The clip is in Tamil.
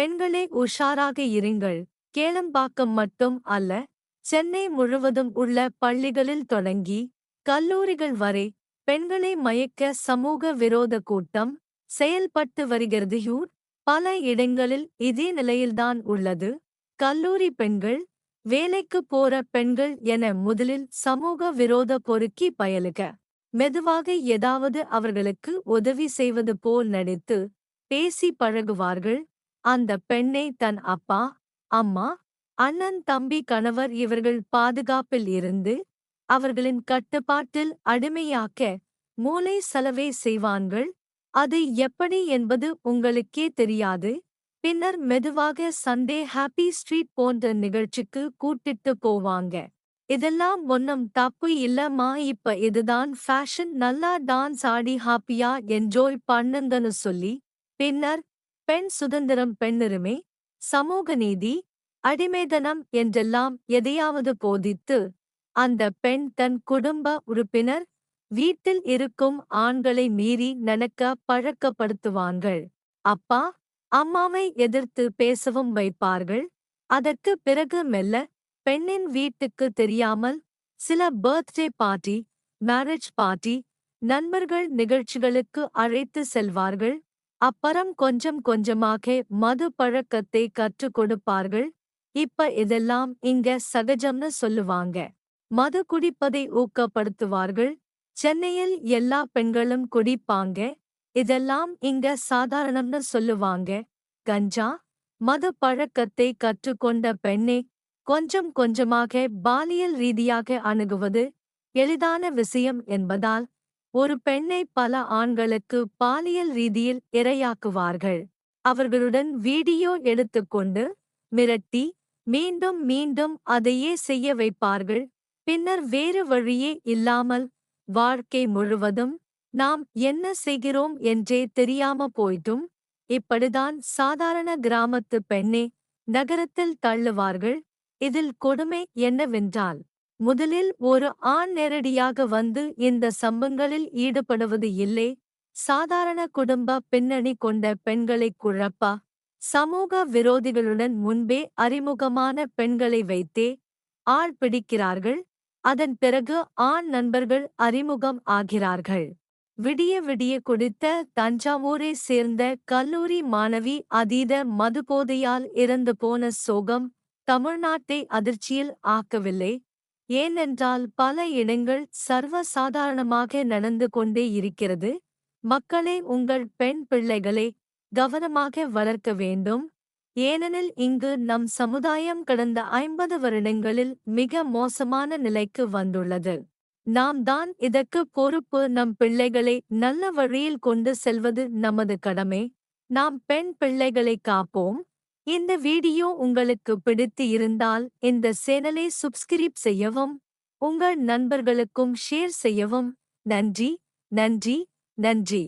பெண்களே உஷாராக இருங்கள். கேளம்பாக்கம் மட்டும் அல்ல சென்னை முழுவதும் உள்ள பள்ளிகளில் தொடங்கி கல்லூரிகள் வரை பெண்களை மயக்க சமூக விரோத கூட்டம் செயல்பட்டு வருகிறது யூர் பல இடங்களில் இதே நிலையில்தான் உள்ளது. கல்லூரி பெண்கள் வேலைக்கு போற பெண்கள் என முதலில் சமூக விரோத பொறுக்கி பயலுக. மெதுவாக ஏதாவது அவர்களுக்கு உதவி செய்வது போல் நடித்து பேசி பழகுவார்கள். அந்த பெண்ணை தன் அப்பா அம்மா அண்ணன் தம்பி கணவர் இவர்கள் பாதுகாப்பில் இருந்து அவர்களின் கட்டுப்பாட்டில் அடிமையாக்க மூளை செலவை செய்வான்கள் அது எப்படி என்பது உங்களுக்கே தெரியாது. பின்னர் மெதுவாக சண்டே ஹாப்பி ஸ்ட்ரீட் போன்ற நிகழ்ச்சிக்கு கூட்டிட்டு போவாங்க. இதெல்லாம் ஒன்னும் தப்பு இல்லம்மா இப்ப இதுதான் ஃபேஷன். நல்லா டான்ஸ் ஆடி ஹாப்பியா என்ஜாய் பண்ணுங்கன்னு சொல்லி பின்னர் பெண் சுதந்திரம் பெண்ணுரிமை சமூக நீதி அடிமைதனம் என்றெல்லாம் எதையாவது போதித்து அந்த பெண் தன் குடும்ப உறுப்பினர் வீட்டில் இருக்கும் ஆண்களை மீறி நடக்க பழக்கப்படுத்துவார்கள். அப்பா அம்மாவை எதிர்த்து பேசவும் வைப்பார்கள். அதற்கு பிறகு மெல்ல பெண்ணின் வீட்டுக்கு தெரியாமல் சில பர்த்டே பார்ட்டி மேரேஜ் பார்ட்டி நண்பர்கள் நிகழ்ச்சிகளுக்கு அழைத்து செல்வார்கள். அப்புறம் கொஞ்சம் கொஞ்சமாக மது பழக்கத்தை கற்றுக் கொடுப்பார்கள். இப்ப இதெல்லாம் இங்க சகஜம்னு சொல்லுவாங்க. மது குடிப்பதை ஊக்கப்படுத்துவார்கள். சென்னையில் எல்லா பெண்களும் குடிப்பாங்க. இதெல்லாம் இங்க சாதாரணம்னு சொல்லுவாங்க. கஞ்சா மது பழக்கத்தை கற்றுக்கொண்ட பெண்ணை கொஞ்சம் கொஞ்சமாக பாலியல் ரீதியாக அணுகுவது எளிதான விஷயம் என்பதால் ஒரு பெண்ணை பல ஆண்களுக்கு பாலியல் ரீதியில் இரையாக்குவார்கள். அவர்களுடன் வீடியோ எடுத்துக்கொண்டு மிரட்டி மீண்டும் மீண்டும் அதையே செய்ய வைப்பார்கள். பின்னர் வேறு வழியே இல்லாமல் வாழ்க்கை முழுவதும் நாம் என்ன செய்கிறோம் என்றே தெரியாம போய்ட்டும். இப்படிதான் சாதாரண கிராமத்து பெண்ணே நகரத்தில் தள்ளுவார்கள். இதில் கொடுமை என்னவென்றால் முதலில் ஒரு ஆண் நேரடியாக வந்து இந்த சம்பங்களில் ஈடுபடுவது இல்லை. சாதாரண குடும்ப பின்னணி கொண்ட பெண்களை குழப்பா? சமூக விரோதிகளுடன் முன்பே அறிமுகமான பெண்களை வைத்தே ஆள் பிடிக்கிறார்கள். அதன் பிறகு ஆண் நண்பர்கள் அறிமுகம் ஆகிறார்கள். விடிய விடிய குடித்த தஞ்சாவூரை சேர்ந்த கல்லூரி மாணவி அதீத மதுபோதையால் இறந்து போன சோகம் தமிழ்நாட்டை அதிர்ச்சியில் ஆக்கவில்லை. ஏனென்றால் பல இடங்கள் சர்வ சாதாரணமாக நடந்து கொண்டே இருக்கிறது. மக்களே உங்கள் பெண் பிள்ளைகளை கவனமாக வளர்க்க வேண்டும். ஏனெனில் இங்கு நம் சமுதாயம் கடந்த ஐம்பது வருடங்களில் மிக மோசமான நிலைக்கு வந்துள்ளது. நாம் தான் இதற்கு பொறுப்பு. நம் பிள்ளைகளை நல்ல வழியில் கொண்டு செல்வது நமது கடமை. நாம் பெண் பிள்ளைகளை காப்போம். இந்த வீடியோ உங்களுக்கு பிடித்து இருந்தால் இந்த சேனலை சப்ஸ்கிரைப் செய்யவும் உங்கள் நண்பர்களுக்கும் ஷேர் செய்யவும். நன்றி நன்றி நன்றி.